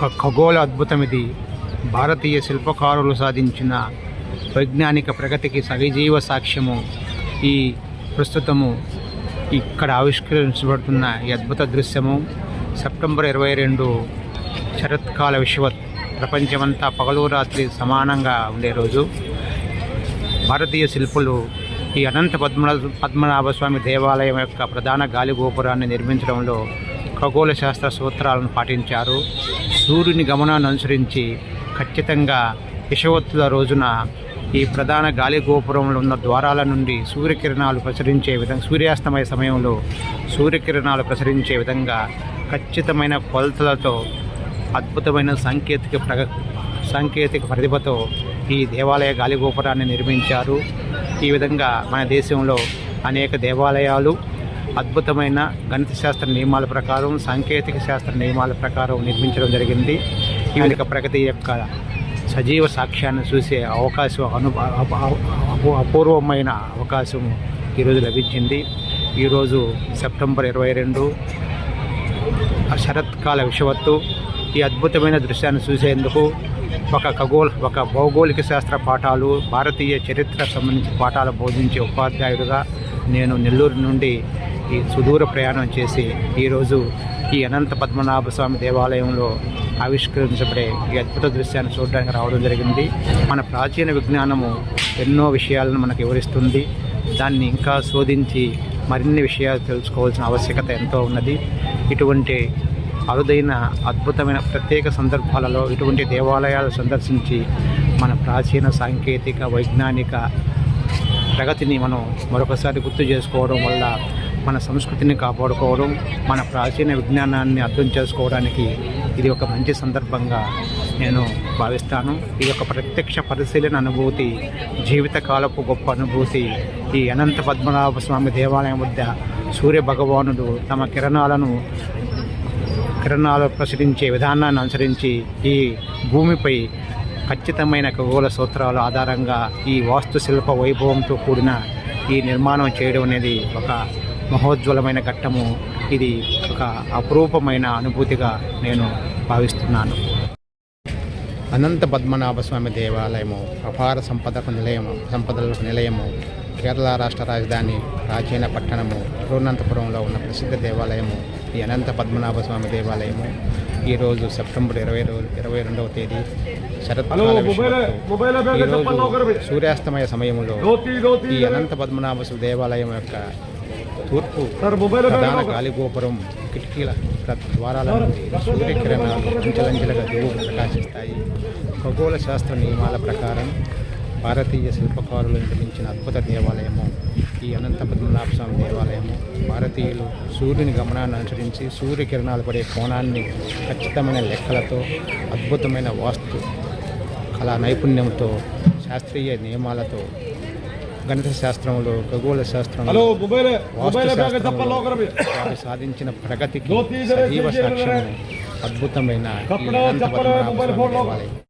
ఒక ఖగోళ అద్భుతం ఇది భారతీయ శిల్పకారులు సాధించిన వైజ్ఞానిక ప్రగతికి సజీవ సాక్ష్యము. ఈ ప్రస్తుతము ఇక్కడ ఆవిష్కరించబడుతున్న ఈ అద్భుత దృశ్యము సెప్టెంబర్ ఇరవై రెండు శరత్కాల విశ్వత్ ప్రపంచమంతా పగలు రాత్రి సమానంగా ఉండే రోజు. భారతీయ శిల్పులు ఈ అనంత పద్మ పద్మనాభ స్వామి దేవాలయం యొక్క ప్రధాన గాలి గోపురాన్ని నిర్మించడంలో ఖగోళ శాస్త్ర సూత్రాలను పాటించారు. సూర్యుని గమనాన్ని అనుసరించి ఖచ్చితంగా యశవత్తుల రోజున ఈ ప్రధాన గాలి గోపురంలో ఉన్న ద్వారాల నుండి సూర్యకిరణాలు ప్రసరించే విధంగా సూర్యాస్తమయ సమయంలో సూర్యకిరణాలు ప్రసరించే విధంగా ఖచ్చితమైన కొలతలతో అద్భుతమైన సాంకేతిక ప్రగ సాంకేతిక ప్రతిభతో ఈ దేవాలయ గాలిగోపురాన్ని నిర్మించారు. ఈ విధంగా మన దేశంలో అనేక దేవాలయాలు అద్భుతమైన గణిత శాస్త్ర నియమాల ప్రకారం సాంకేతిక శాస్త్ర నియమాల ప్రకారం నిర్మించడం జరిగింది. ఈ యొక్క ప్రగతి యొక్క సజీవ సాక్ష్యాన్ని చూసే అవకాశం అను అపూర్వమైన అవకాశం ఈరోజు లభించింది. ఈరోజు సెప్టెంబర్ ఇరవై రెండు శరత్కాల విషవత్తు. ఈ అద్భుతమైన దృశ్యాన్ని చూసేందుకు ఒక ఖగోళ ఒక భౌగోళిక శాస్త్ర పాఠాలు భారతీయ చరిత్ర సంబంధించిన పాఠాలు బోధించే ఉపాధ్యాయుడిగా నేను నెల్లూరు నుండి ఈ సుదూర ప్రయాణం చేసి ఈరోజు ఈ అనంత పద్మనాభ స్వామి దేవాలయంలో ఆవిష్కరించబడే ఈ అద్భుత దృశ్యాన్ని చూడడానికి రావడం జరిగింది. మన ప్రాచీన విజ్ఞానము ఎన్నో విషయాలను మనకు వివరిస్తుంది. దాన్ని ఇంకా శోధించి మరిన్ని విషయాలు తెలుసుకోవాల్సిన ఆవశ్యకత ఎంతో ఉన్నది. ఇటువంటి అరుదైన అద్భుతమైన ప్రత్యేక సందర్భాలలో ఇటువంటి దేవాలయాలు సందర్శించి మన ప్రాచీన సాంకేతిక వైజ్ఞానిక ప్రగతిని మనం మరొకసారి గుర్తు చేసుకోవడం వల్ల మన సంస్కృతిని కాపాడుకోవడం మన ప్రాచీన విజ్ఞానాన్ని అర్థం చేసుకోవడానికి ఇది ఒక మంచి సందర్భంగా నేను భావిస్తాను. ఇది ఒక ప్రత్యక్ష పరిశీలన అనుభూతి జీవితకాలపు గొప్ప అనుభూతి ఈ అనంత పద్మనాభ స్వామి దేవాలయం వద్ద సూర్య భగవానుడు తమ కిరణాలను కిరణాలు ప్రసరించే విధానాన్ని అనుసరించి ఈ భూమిపై ఖచ్చితమైన ఖగోళ సూత్రాల ఆధారంగా ఈ వాస్తుశిల్ప వైభవంతో కూడిన ఈ నిర్మాణం చేయడం అనేది ఒక మహోజ్వలమైన ఘట్టము. ఇది ఒక అపురూపమైన అనుభూతిగా నేను భావిస్తున్నాను. అనంత పద్మనాభ స్వామి దేవాలయము అపార సంపదకు నిలయము సంపదలకు నిలయము కేరళ రాష్ట్ర రాజధాని ప్రాచీన పట్టణము తిరువనంతపురంలో ఉన్న ప్రసిద్ధ దేవాలయము ఈ అనంత పద్మనాభ స్వామి దేవాలయము. ఈరోజు సెప్టెంబర్ ఇరవై ఇరవై రెండవ తేదీ శరత్కాల. ఈరోజు సూర్యాస్తమయ సమయంలో ఈ అనంత పద్మనాభ స్వామి దేవాలయం యొక్క తూర్పు ప్రధాన గాలి గోపురం కిటికీల ద్వారాల నుండి సూర్యకిరణాలు అంచెలంచెలుగా దిగువ ప్రకాశిస్తాయి. ఖగోళ శాస్త్ర నియమాల ప్రకారం భారతీయ శిల్పకారులు నిర్మించిన అద్భుత దేవాలయము ఈ అనంత పద్మనాభ స్వామి దేవాలయము. భారతీయులు సూర్యుని గమనాన్ని అనుసరించి సూర్యకిరణాలు పడే కోణాన్ని ఖచ్చితమైన లెక్కలతో అద్భుతమైన వాస్తు కళా నైపుణ్యంతో శాస్త్రీయ నియమాలతో గణిత శాస్త్రంలో ఖగోళ శాస్త్రంలో వాస్తు సాధించిన ప్రగతికి సజీవ అద్భుతమైన